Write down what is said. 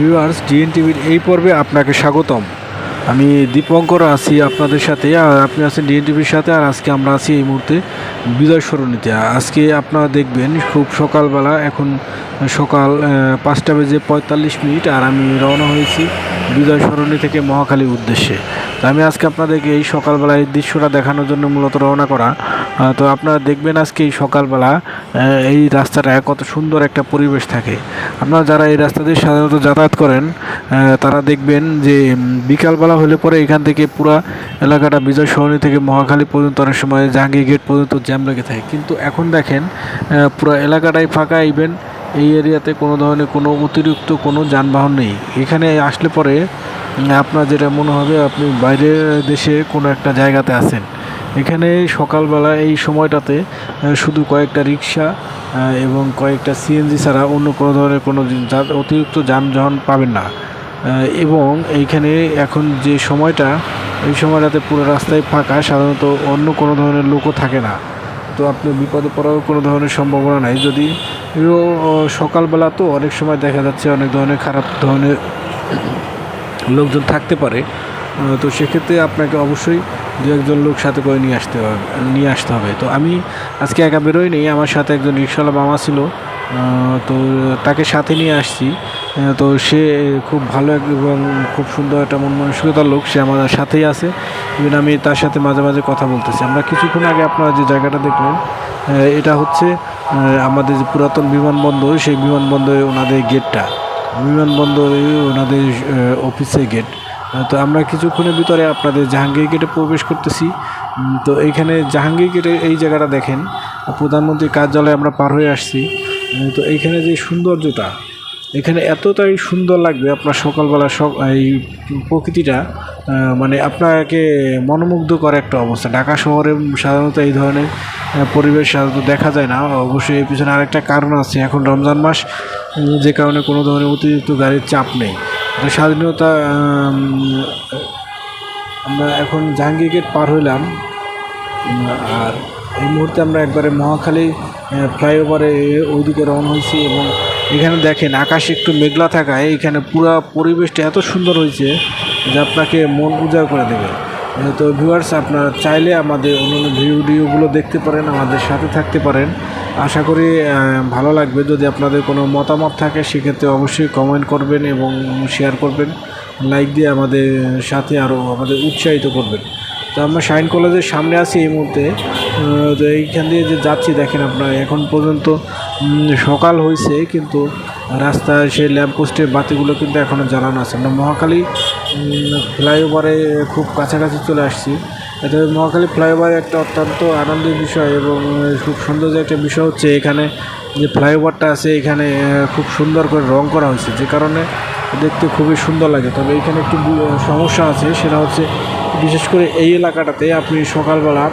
Viewers DNA টিভির এই পর্বে আপনাকে স্বাগতম। আমি দীপঙ্কর আছি আপনাদের সাথে, আর আপনি আছেন ডিএন টিভির সাথে, আর আজকে আমরা আছি এই মুহূর্তে বিজয় সরণিতে। আজকে আপনারা দেখবেন, খুব সকালবেলা, এখন সকাল পাঁচটা বেজে পঁয়তাল্লিশ মিনিট, আর আমি রওনা হয়েছি বিজয় সরণি থেকে মহাখালীর উদ্দেশ্যে। তো আমি আজকে আপনাদেরকে এই সকালবেলা এই দৃশ্যটা দেখানোর জন্য মূলত রওনা করা তো আপনারা দেখবেন আজকে এই সকালবেলা এই রাস্তাটা কত সুন্দর একটা পরিবেশ থাকে। আপনারা যারা এই রাস্তা দিয়ে সাধারণত যাতায়াত করেন তারা দেখবেন যে বিকালবেলা হলে পরে এখান থেকে পুরা এলাকাটা বিজয় সরণি থেকে মহাখালী পর্যন্ত অনেক সময় জাহাঙ্গীর গেট পর্যন্ত জ্যাম লেগে থাকে। কিন্তু এখন দেখেন পুরো এলাকাটাই ফাঁকা ইভেন এই এরিয়াতে কোনো ধরনের কোনো অতিরিক্ত কোনো যানবাহন নেই। এখানে আসলে পরে আপনার যেটা মনে হবে, আপনি বাইরের দেশে কোনো একটা জায়গাতে আছেন। এখানে সকালবেলা এই সময়টাতে শুধু কয়েকটা রিক্সা এবং কয়েকটা সিএনজি ছাড়া অন্য কোনো ধরনের কোনো অতিরিক্ত যানবাহন পাবেন না। এবং এইখানে এখন যে সময়টা, এই সময়টাতে পুরো রাস্তায় ফাঁকা, সাধারণত অন্য কোনো ধরনের লোকও থাকে না। তো আপনি বিপদে পড়ার কোনো ধরনের সম্ভাবনা নাই। যদি সকালবেলা তো অনেক সময় দেখা যাচ্ছে অনেক ধরনের খারাপ ধরনের লোকজন থাকতে পারে। তো সেক্ষেত্রে আপনাকে অবশ্যই দু একজন লোক সাথে করে নিয়ে আসতে হবে, নিয়ে আসতে হবে। তো আমি আজকে একা বেরোই নেই, আমার সাথে একজন রিক্সাওয়ালা মামা ছিল তো তাকে সাথে নিয়ে আসছি। তো সে খুব ভালো এবং খুব সুন্দর একটা মন মানসিকতার লোক, সে আমার সাথেই আছে। ইভেন আমি তার সাথে মাঝে মাঝে কথা বলতেছি। আমরা কিছুক্ষণ আগে আপনারা যে জায়গাটা দেখলেন এটা হচ্ছে আমাদের যে পুরাতন বিমানবন্দর, সেই বিমানবন্দরে ওনাদের গেটটা বিমানবন্দরে ওনাদের অফিসের গেট তো আমরা কিছুক্ষণের ভিতরে আপনাদের জাহাঙ্গীর গেটে প্রবেশ করতেছি। তো এইখানে জাহাঙ্গীর গেটে এই জায়গাটা দেখেন। প্রধানমন্ত্রীর কার্যালয়ে আমরা পার হয়ে আসছি। তো এইখানে যে সৌন্দর্যটা, এখানে এতটাই সুন্দর লাগবে আপনার সকালবেলা সব, এই প্রকৃতিটা। মানে আপনাকে মনোমুগ্ধ করে একটা অবস্থা। ঢাকা শহরে সাধারণত এই ধরনের পরিবেশ সাধারণত দেখা যায় না। অবশ্যই এর পিছনে আরেকটা কারণ আছে। এখন রমজান মাস যে কারণে কোনো ধরনের অতিরিক্ত গাড়ির চাপ নেই। স্বাধীনতা আমরা এখন জাহাঙ্গীর গেট পার হইলাম। আর এই মুহূর্তে আমরা একবারে মহাখালী ফ্লাইওভারে ওইদিকে রওনা হয়েছি এবং এখানে দেখেন আকাশ একটু মেঘলা থাকায় এখানে পুরা পরিবেশটা এত সুন্দর হয়েছে যে আপনাকে মন উজাড় করে দেবে। তো ভিউয়ার্স আপনারা চাইলে আমাদের অন্যান্য ভিডিওগুলো দেখতে পারেন আমাদের সাথে থাকতে পারেন। আশা করি ভালো লাগবে। যদি আপনাদের কোনো মতামত থাকে সেক্ষেত্রে অবশ্যই কমেন্ট করবেন এবং শেয়ার করবেন। লাইক দিয়ে আমাদের সাথে আরও আমাদের উৎসাহিত করবেন। তো আমরা শাইন কলেজের সামনে আছি এই মুহূর্তে। তো এইখান দিয়ে যে যাচ্ছি দেখেন আপনার এখন পর্যন্ত সকাল হয়েছে কিন্তু রাস্তায় সেই ল্যাম্পপোস্টের বাতিগুলো কিন্তু এখনও জ্বালানো আছে। আমরা মহাখালী উম, ফ্লাইওভারে খুব কাছাকাছি চলে আসছি। এটা মহাখালী ফ্লাইওভার একটা অত্যন্ত আনন্দের বিষয় এবং খুব সুন্দর যে একটা বিষয় হচ্ছে এখানে যে ফ্লাইওভারটা আছে, এখানে খুব সুন্দর করে রং করা হয়েছে। যে কারণে দেখতে খুবই সুন্দর লাগে। তবে এখানে একটু সমস্যা আছে, সেটা হচ্ছে বিশেষ করে এই এলাকাটাতে আপনি সকালবেলা